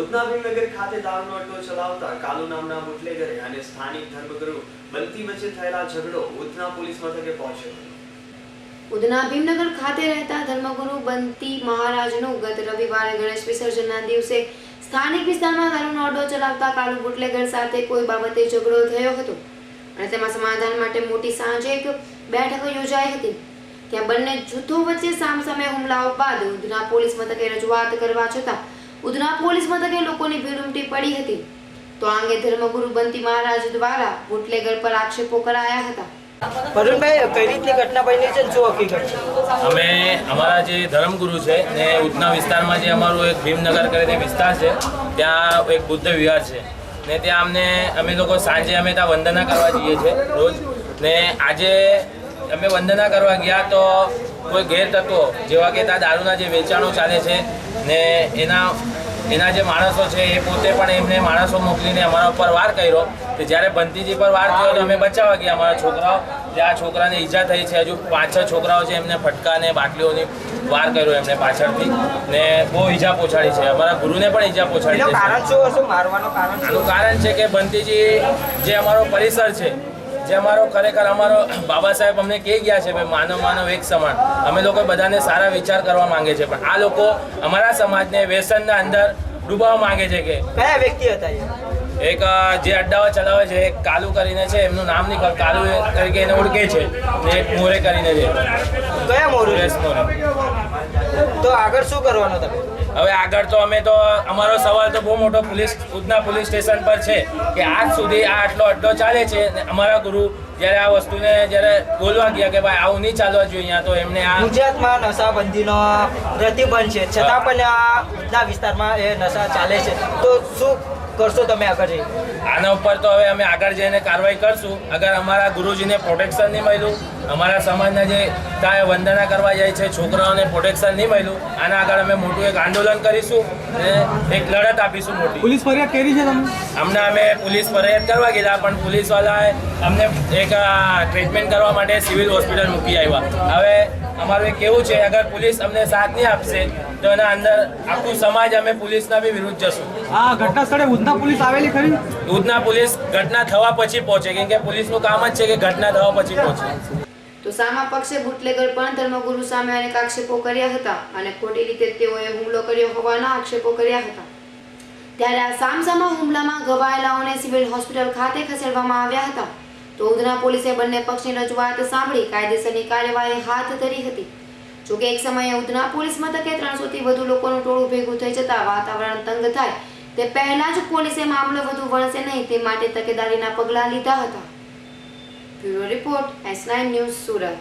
ઉધના ભીમનગર ખાતે દારૂનો અડ્ડો ચલાવતા કાલુ નામના બુટલેગરે અને સ્થાનિક ધર્મગુરુ બંતી વચ્ચે થયેલા ઝઘડો ઉધના પોલીસ મથકે પહોંચ્યો. ઉધના ભીમનગર ખાતે રહેતા ધર્મગુરુ બંતી મહારાજનું ગત રવિવારે ગણેશ વિસર્જનના દિવસે સ્થાનિક વિસ્તારમાં દારૂનો અડ્ડો ચલાવતા કાલુ બુટલેગર સાથે કોઈ બાબતે ઝઘડો થયો હતો. અને તેમાં સમાધાન માટે મોટી સાંજે એક બેઠક યોજાઈ હતી. ત્યાં બંને જૂથો વચ્ચે સામસામે હુમલાઓ બાદ ઉધના પોલીસ મથકે રજૂઆત કરવા છતાં ઉધના પોલીસ મથકે લોકોની ભીડ ઉમટી પડી હતી. તો આ અંગે ધર્મગુરુ બંતી મહારાજ દ્વારા બુટલેગર પર આક્ષેપો કરાયા હતા. વરુણભાઈ કઈ રીતની ઘટના બની છે? શું હકીકત અમે અમારા જે ધર્મગુરુ છે ને ઉધના વિસ્તારમાં જે અમારું એક ભીમનગર કરીને વિસ્તાર છે ત્યાં એક બુદ્ધ વિહાર છે. ને ત્યાં અમને અમે લોકો સાંજે અમે ત્યાં વંદના કરવા જઈએ છીએ રોજ. ને આજે અમે વંદના કરવા ગયા તો કોઈ ગેરતત્વો જેવા કે ત્યાં દારૂના જે વેચાણો ચાલે છે ને એના એના જે માણસો છે એ પોતે પણ એમને માણસો મોકલીને અમારા ઉપર વાર કર્યો. તો જ્યારે બંતીજી પર વાર થયો તો અમે બચાવવા ગયા. અમારા છોકરાઓ જે આ છોકરાને ઈજા થઈ છે હજુ પાંચ છ છોકરાઓ છે એમને ફટકા ને બાટલીઓની વાર કર્યો એમને પાછળથી ને બહુ ઈજા પહોંચાડી છે. અમારા ગુરુને પણ ઈજા પહોંચાડી છે. આનું કારણ છે કે બંતીજી જે અમારો પરિસર છે જે અમારો ખરેખર અમારો બાબા સાહેબ અમને કહી ગયા છે, ભાઈ, માનવ માનવ એક સમાન. અમે લોકો બધાને સારા વિચાર કરવા માંગે છે, પણ આ લોકો અમારા સમાજને વ્યસનના અંદર ડૂબાવવા માંગે છે કે કયા વ્યક્તિ હતા એક જે અડ્ડાઓ ચલાવે છે એક કાલુ કરીને છે એમનું નામ નહીં કાલુ તરીકે એને ઓળખે છે ને એક મોરે કરીને છે. કયા મોરું? સુરેશ મોરે. તો આગળ શું કરવાનું તમે? હવે આગળ તો અમે તો અમારો સવાલ તો બહુ મોટો પોલીસ ઉધના પોલીસ સ્ટેશન પર છે કે આજ સુધી આ આટલો અડ્ડો ચાલે છે અમારા ગુરુ જ્યારે આ વસ્તુને જ્યારે બોલવા ગયા કે ભાઈ આવું નહીં ચાલવા જોઈએ અહીંયા તો એમને આ ગુજરાતમાં નશાબંધીનો પ્રતિબંધ છે. છતાં પણ આ ઉધના વિસ્તારમાં એ નશા ચાલે છે. તો શું કરશો તમે આગળ જઈ આના ઉપર તો હવે અમે આગળ જઈને કાર્યવાહી કરશું. અગર અમારા ગુરુજીને પ્રોટેક્શન નહીં મળ્યું અમારા સમાજના જે ત્યાં વંદના કરવા જાય છે છોકરાઓને પ્રોટેક્શન નહીં મળ્યું આના આગળ અમે મોટું એક આંદોલન કરીશું અને એક લડત આપીશું મોટી. પોલીસ ફરિયાદ કરી છે તમે અમને અમે પોલીસ ફરિયાદ કરવા ગયેલા પણ પોલીસવાળાએ અમને એક ટ્રીટમેન્ટ કરવા માટે સિવિલ હોસ્પિટલ મૂકી આવ્યા. હવે અમારું કેવું છે અગર પોલીસ અમને સાથ નહીં આપશે તો એના અંદર આખું સમાજ અમે પોલીસના બી વિરુદ્ધ જશું. આ ઘટના સ્થળે ઉધના પોલીસ આવેલી ખરી? ઉધના પોલીસ ઘટના થવા પછી પહોંચે કેમ કે પોલીસનું કામ જ છે કે ઘટના થવા પછી પહોંચે. તો સામા પક્ષે બુટલેગર પણ ધર્મગુરુ સામે અનેક આક્ષેપો કર્યા હતા અને ખોટી રીતે તેઓએ હુમલો કર્યો હોવાના આક્ષેપો કર્યા હતા. ત્યારે આ સામસામા હુમલામાં ઘવાયેલાઓને સિવિલ હોસ્પિટલ ખાતે ખસેડવામાં આવ્યા હતા. તો ઉધના પોલીસે બંને પક્ષની રજૂઆત સાંભળી કાયદેસરની કાર્યવાહી હાથ ધરી હતી. જોકે એક સમયે ઉધના પોલીસ મથકે ત્રણસોથી વધુ લોકોનું ટોળું ભેગું થઈ જતા વાતાવરણ તંગ થાય. તે પહેલા જ પોલીસે મામલો વધુ વણસે નહીં, તે માટે તકેદારીના પગલાં લીધા હતા. Bureau report, S news Surat.